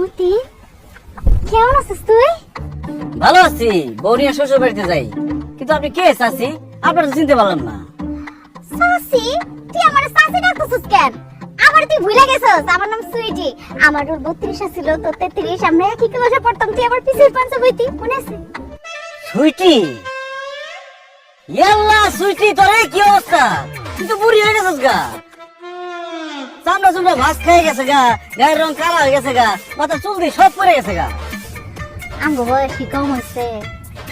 বিভূতি কেমন আছিস তুই? ভালো আছি। বৌরিয়া শ্বশুর বাড়িতে যাই। কিন্তু আপনি কে চাচি আপনার তো চিনতে পারলাম না। চাচি তুই আমার চাচি ডাকতেছিস কেন? আবার তুই ভুলে গেছিস? আমার নাম সুইটি। আমার ওর 32 ছিল তো 33 আমরা একই ক্লাসে পড়তাম। তুই আবার পিছের পাঁচ বইতি মনে আছে? সুইটি? ইয়াল্লা সুইটি তোরে কি অবস্থা? তুই তো বুড়ি হয়ে গেছিস গা। চামড়া চুমড়া ভাস খেয়ে গেছে গা গায়ের রং কালা হয়ে গেছে গা মাথা চুল দিয়ে সব পড়ে গেছে গা। আমগো বয়স কি কম হচ্ছে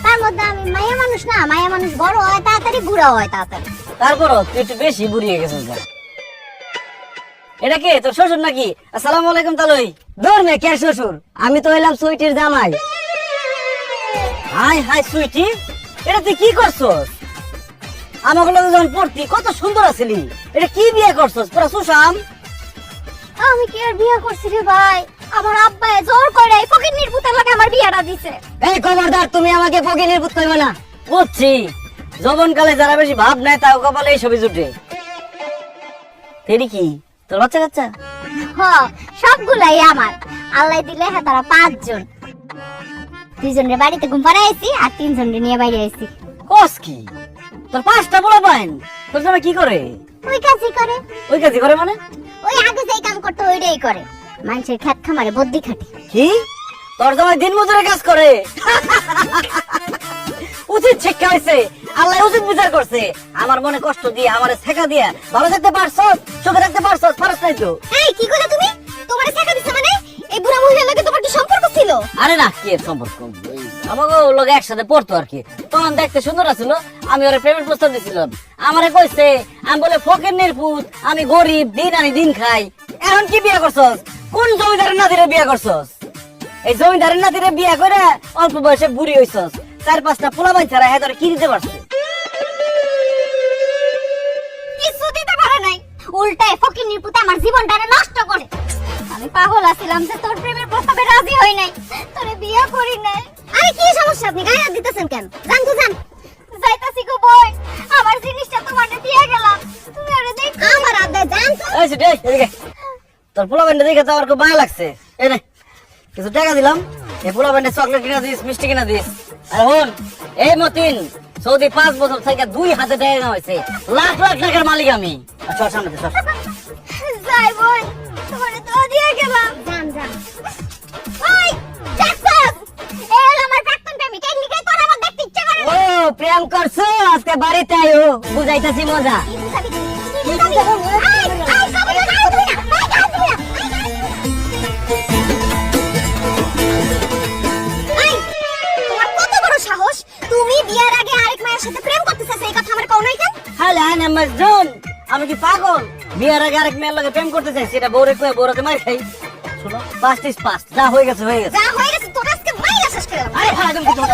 তার মধ্যে আমি মায়া মানুষ না মায়া মানুষ বড় হয় তাড়াতাড়ি বুড়া হয় তাড়াতাড়ি। তারপরও তুই একটু বেশি বুড়ি হয়ে গেছিস গা। এটা কে তোর শ্বশুর নাকি? আসসালামু আলাইকুম তালই। মে কে শ্বশুর? আমি তো হইলাম সুইটির জামাই। হাই হাই সুইটি এটা তুই কি করছস? আমাকে যখন পড়তি কত সুন্দর আছিলি। এটা কি বিয়ে করছস? পুরা সুশাম। আমি কি আর বিয়ে করছি রে ভাই? আমার আব্বা জোর করে এই ফকির নির্বুতের লাগে আমার বিয়েটা দিছে। এই খবরদার তুমি আমাকে পকে নির্বুত করবে না। বুঝছি। যৌবন কালে যারা বেশি ভাব নেয় তাও কপালে এই ছবি জুটে। তেরি কি? তোর বাচ্চা কাচ্চা? হ সবগুলাই আমার। আল্লাহ দিলে হ্যাঁ তারা পাঁচজন। দুইজনের বাড়িতে ঘুম পাড়াইছি আর তিনজনের নিয়ে বাইরে আইছি। কস কি? তোর পাঁচটা বড় পাইন। তোর জামাই কি করে? ওই কাজই করে। ওই কাজই করে মানে? ওই আগে ওইটাই করে। মানুষের খেত খামারে বদ্যি খাটে। কি? তোর জামাই দিন মজুরে কাজ করে? উচিত শিক্ষা হয়েছে আল্লাহ উচিত বিচার করছে। আমার মনে কষ্ট দিয়ে আমার শেখা দিয়ে। ভালো থাকতে পারছ সুখে থাকতে পারছ পারছ নাই তো। এই কি করে তুমি? তোমার শেখা দিছে মানে? এই বুড়া মহিলার লাগে তোমার কি সম্পর্ক ছিল? আরে না কি সম্পর্ক? আমাকে লোক একসাথে পড়তো আর কি। তখন দেখতে সুন্দর আছিল। আমি ওরা প্রেমের প্রস্তাব দিছিলাম। আমারে কইছে আমি বলে ফকের নির্পুত আমি গরিব দিন আনি দিন খাই। এখন কি বিয়ে করছস? কোন জমিদারের নাতিরে বিয়ে করছস? এই জমিদারের নাতিরে বিয়ে করে অল্প বয়সে বুড়ি হইছস। চার পাঁচটা পোলা বাই ছাড়া হ্যাঁ কি দিতে পারছে কিছু দিতে পারে নাই। উল্টায় আমার জীবনটারে নষ্ট করে। আমি পাগল আছিলাম যে তোর প্রেমের প্রস্তাবে রাজি হই নাই। তোরে বিয়ে করি নাই। আরে কি সমস্যা? আপনি গায়ে হাত দিতেছেন কেন? জান তো জান যাইতাছি গো বই। আমার জিনিসটা তোমারে দিয়ে গেলাম। তুমি আরে দেখ। আমার আদে জান তো। এই সেটাই এদিকে। তোর পোলা ব্যান্ডে দেখে তো আমার খুব ভালো লাগছে। এই নে কিছু টাকা দিলাম। এই পোলা ব্যান্ডে চকলেট কিনা দিস মিষ্টি কিনা দিস। আর হন এই মতিন সৌদি পাঁচ বছর থেকে দুই হাতে টাকা নেওয়া হয়েছে। লাখ লাখ টাকার মালিক আমি। চল সামনে চল। যাই বই তোমারে তো দিয়ে গেলাম। জান জান ওই দেখছস এই আমার প্রাক্তন প্রেমিক এই লিগে তোর আমার দেখতে ইচ্ছা করে ও প্রেম করছ আজকে বাড়িতে আয়ো। বুঝাইতাছি মজা। কেন আমার জন। আমি কি পাগল? বিয়ের আগে আরেক মেয়ের লগে প্রেম করতে চাই সেটা বউরে কয়ে বউরাতে মার খাই। শোনো। পাঁচটিস পাঁচ যা হয়ে গেছে হয়ে গেছে। যা হয়ে গেছে তোর আজকে মাইরা শেষ করে আরে হ্যাঁ তুমি তোমার